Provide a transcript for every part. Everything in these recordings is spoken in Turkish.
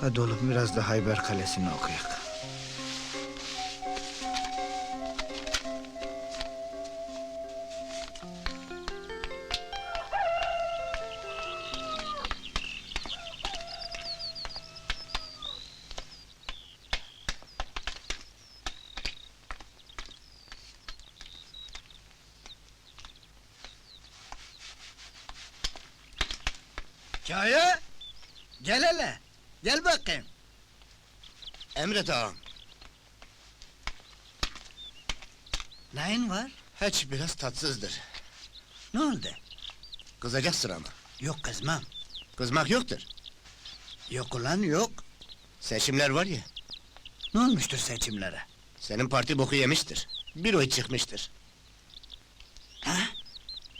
Hadi oğlum biraz da Hayber Kalesi'ni okuyak. Kaya! Gel hele! Gel bakayım. Emret ağam. Neyin var? Hiç biraz tatsızdır. Ne oldu? Kızacaksın ama. Yok kızmam. Kızmak yoktur. Yok ulan yok. Seçimler var ya, Ne olmuştur seçimlere? senin parti boku yemiştir. Bir oy çıkmıştır. Ha?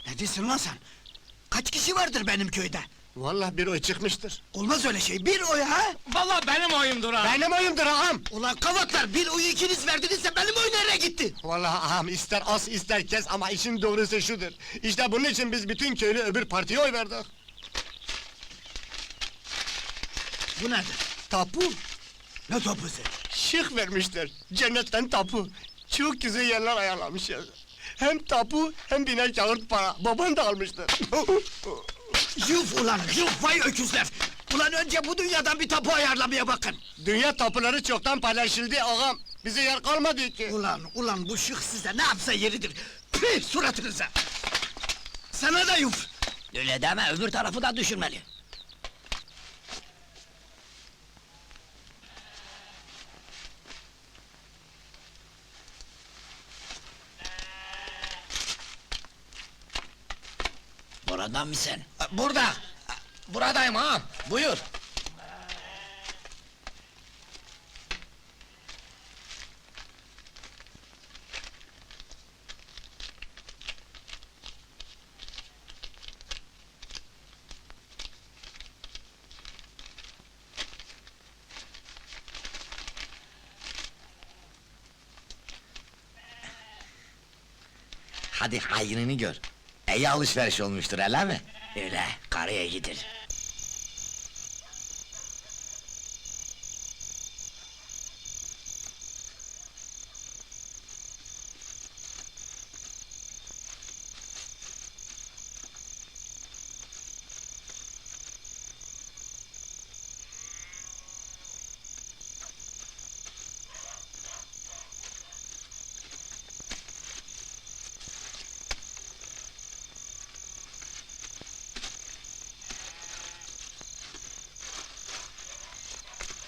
Ne diyorsun lan sen? Kaç kişi vardır benim köyde? Vallahi bir oy çıkmıştır. Olmaz öyle şey, bir oy ha? Vallahi benim oyumdur ha. Benim oyumdur ağam! Ulan kavatlar, bir oyu ikiniz verdinizse benim oy nereye gitti? Vallahi ağam ister az ister kes ama işin doğrusu şudur. İşte bunun için biz bütün köylü öbür partiye oy verdik. Bu nedir? Tapu, Ne topusu? şık vermişler. Cennetten tapu. Çok güzel yerler ayarlamışlar. Hem tapu hem biner kağıt para. Baban da almıştır. Yuf ulan, yuf vay öküzler! Ulan önce bu dünyadan bir tapu ayarlamaya bakın! Dünya tapuları çoktan paylaşıldı ağam. Bize yer kalmadı ki. Ulan, ulan bu şık size ne yapsa yeridir! Püh suratınıza! Sana da yuf! Öyle deme, öbür tarafı da düşünmeli. Buradan mı sen? Burada! Buradayım ha, buyur! Hadi hayrını gör. İyi alışveriş olmuştur öyle mi? Öyle, karıya gidir.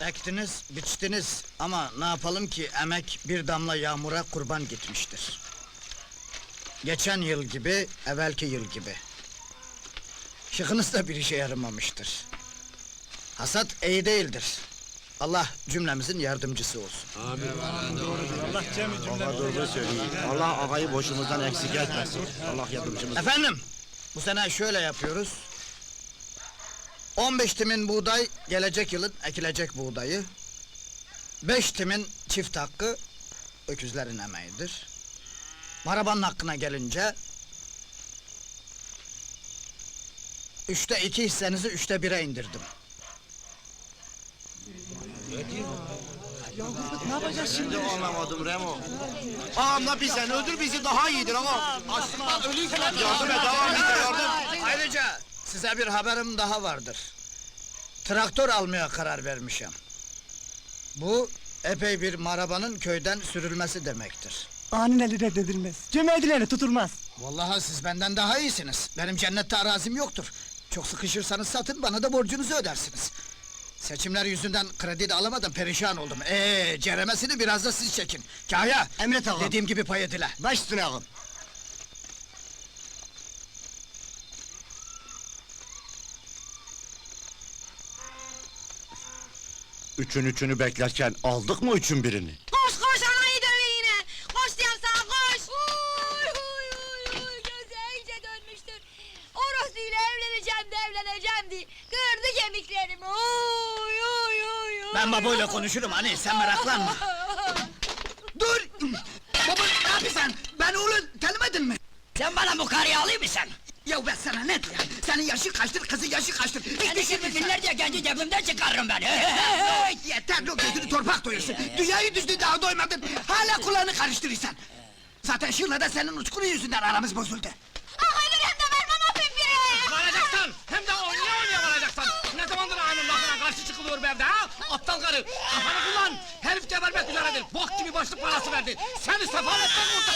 Ektiniz, biçtiniz ama ne yapalım ki emek bir damla yağmura kurban gitmiştir. Geçen yıl gibi, evvelki yıl gibi. Şıkınız da bir işe yaramamıştır. Hasat iyi değildir. Allah cümlemizin yardımcısı olsun. Allah doğru söylüyor. Allah ağayı boşumuzdan eksik etmesin. Allah yardımcımız. Efendim, bu sene şöyle yapıyoruz. 15 timin buğday, gelecek yılın ekilecek buğdayı. 5 timin çift hakkı, öküzlerin emeğidir. Marabanın hakkına gelince... Üçte iki hissenizi üçte bire indirdim. Şimdi anlamadım Remo. Ağamla biz sen öldür bizi daha iyidir ama. Aslında ölüyken yardım et ağam bize yardım. Ayrıca size bir haberim daha vardır. Traktör almaya karar vermişim. Bu epey bir marabanın köyden sürülmesi demektir. Aniden reddedilmez. Cömertlerine tutulmaz. Vallahi siz benden daha iyisiniz. Benim cennette arazim yoktur. Çok sıkışırsanız satın, bana da borcunuzu ödersiniz. Seçimler yüzünden kredi de alamadım, perişan oldum. Ee, ceremesini biraz da siz çekin. Kaya, Emret ağam. dediğim gibi pay edile. Baş üstüne ağam. Üçün üçünü beklerken aldık mı üçün birini? Koş koş anayı dövün yine! Koş diyorum sana koş! Uy uy uy uy gözü iyice dönmüştür. Orosuyla evleneceğim de evleneceğim diye kırdı kemiklerimi. Uy uy uy uy! Ben babayla konuşurum hani, sen meraklanma. Dur! Baba, ne yapıyorsun? Ben oğlu tanımadın mı? Sen bana bu karıyı alayım mı sen? Ya ben sana ne diyeyim? Senin yaşı kaçtır, kızın yaşı kaçtır? Hiç Seni şimdi düşünmedin sen. binlerce genci cebimden çıkarırım ben. Hey yeter lo gözünü torpak doyursun. Dünyayı düzdü daha doymadın. Hala kulağını karıştırırsan. Zaten Şırla'da senin uçkuru yüzünden aramız bozuldu. Ah hayır hem de vermem o pimpiri. Varacaksın! Hem de oynaya oynaya varacaksın! Ne zamandır ağanın lafına karşı çıkılıyor be evde ha? Aptal karı! Kafanı kullan! Herif gebermek üzeredir! Bok gibi başlık parası verdi! Seni sefaletten kurtar!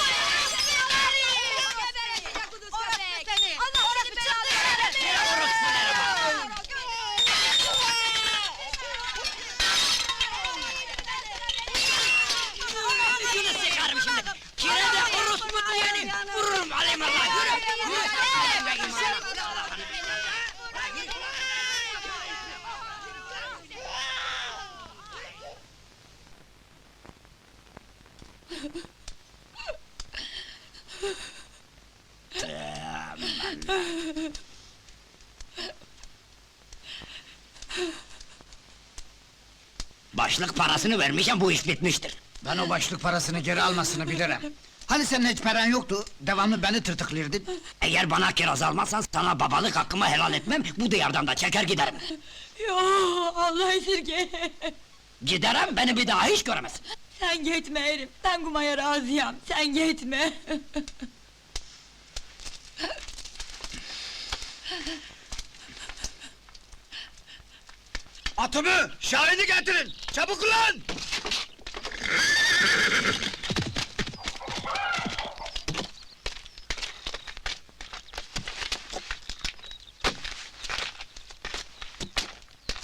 Başlık parasını vermişim bu iş bitmiştir. Ben o başlık parasını geri almasını bilirim. Hani senin hiç paran yoktu, devamlı beni tırtıklıyordun. Eğer bana kiraz almazsan sana babalık hakkımı helal etmem, bu diyardan da çeker giderim. Yo Allah esirge. Giderim, beni bir daha hiç göremezsin. Sen gitme herif. Ben kumaya razıyım. Sen gitme. Atımı, şahidi getirin! Çabuk ulan!